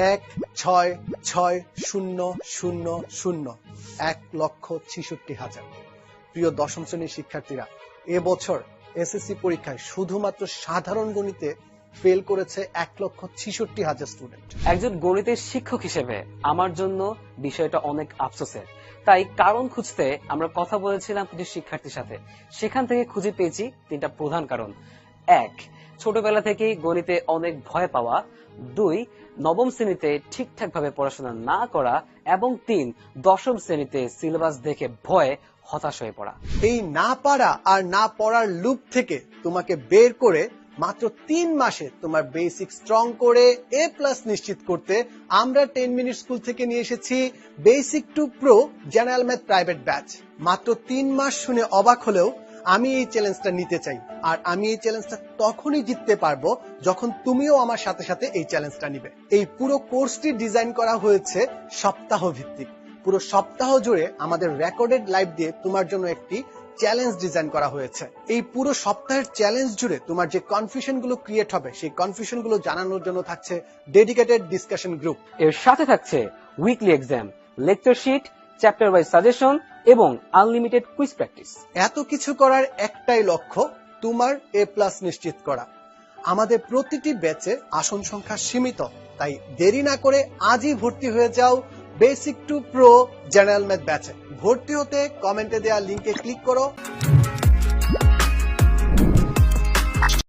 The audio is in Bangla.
এক ছয় ছয় শূন্য শূন্য শূন্য। এক লক্ষ ছিষট্টি হাজার। প্রিয় দশম শ্রেণির শিক্ষার্থীরা, এবছর এসএসসি পরীক্ষায় শুধুমাত্র সাধারণ গণিতে ফেল করেছে এক লক্ষ ছিষট্টি হাজার স্টুডেন্ট একজন গণিতের শিক্ষক হিসেবে আমার জন্য বিষয়টা অনেক আফসোসের। তাই কারণ খুঁজতে আমরা কথা বলেছিলাম কিছু শিক্ষার্থীর সাথে। সেখান থেকে খুঁজে পেয়েছি তিনটা প্রধান কারণ। এক। ছোটবেলা থেকেই গণিতে অনেক ভয় পাওয়া। দুই, নবম শ্রেণীতে ঠিকঠাক ভাবে পড়াশোনা না করা এবং তিন, দশম শ্রেণীতে সিলেবাস দেখে ভয়ে হতাশ হয়ে পড়া। এই না পারা আর না পড়ার লুপ থেকে তোমাকে বের করে মাত্র তিন মাসে তোমার বেসিক স্ট্রং করে এ প্লাস নিশ্চিত করতে আমরা টেন মিনিট স্কুল থেকে নিয়ে এসেছি basic to pro general math private batch মাত্র তিন মাস শুনে অবাক হলেও আমি এই চ্যালেঞ্জটা নিতে চাই। আর আমি এই চ্যালেঞ্জটা তখনই জিততে পারব যখন তুমিও আমার সাথে সাথে এই চ্যালেঞ্জটা নিবে। এই পুরো কোর্সটি ডিজাইন করা হয়েছে সপ্তাহ ভিত্তিক পুরো সপ্তাহ জুড়ে আমাদের রেকর্ডেড লাইভ দিয়ে তোমার জন্য একটি চ্যালেঞ্জ ডিজাইন করা হয়েছে। এই পুরো সপ্তাহের চ্যালেঞ্জ জুড়ে তোমার যে কনফিউশনগুলো ক্রিয়েট হবে, সেই কনফিউশনগুলো জানানোর জন্য থাকছে ডেডিকেটেড ডিসকাশন গ্রুপ এর সাথে থাকছে weekly exam lecture sheet chapter wise suggestion এবং আনলিমিটেড কুইজ প্র্যাকটিস এত কিছু করার একটাই লক্ষ্য, তোমার এ প্লাস নিশ্চিত করা। আমাদের প্রতিটি ব্যাচে আসন সংখ্যা সীমিত, তাই দেরি না করে আজই ভর্তি হয়ে যাও basic to pro general math ব্যাচে। ভর্তি হতে কমেন্টে দেওয়া লিঙ্কে ক্লিক করো।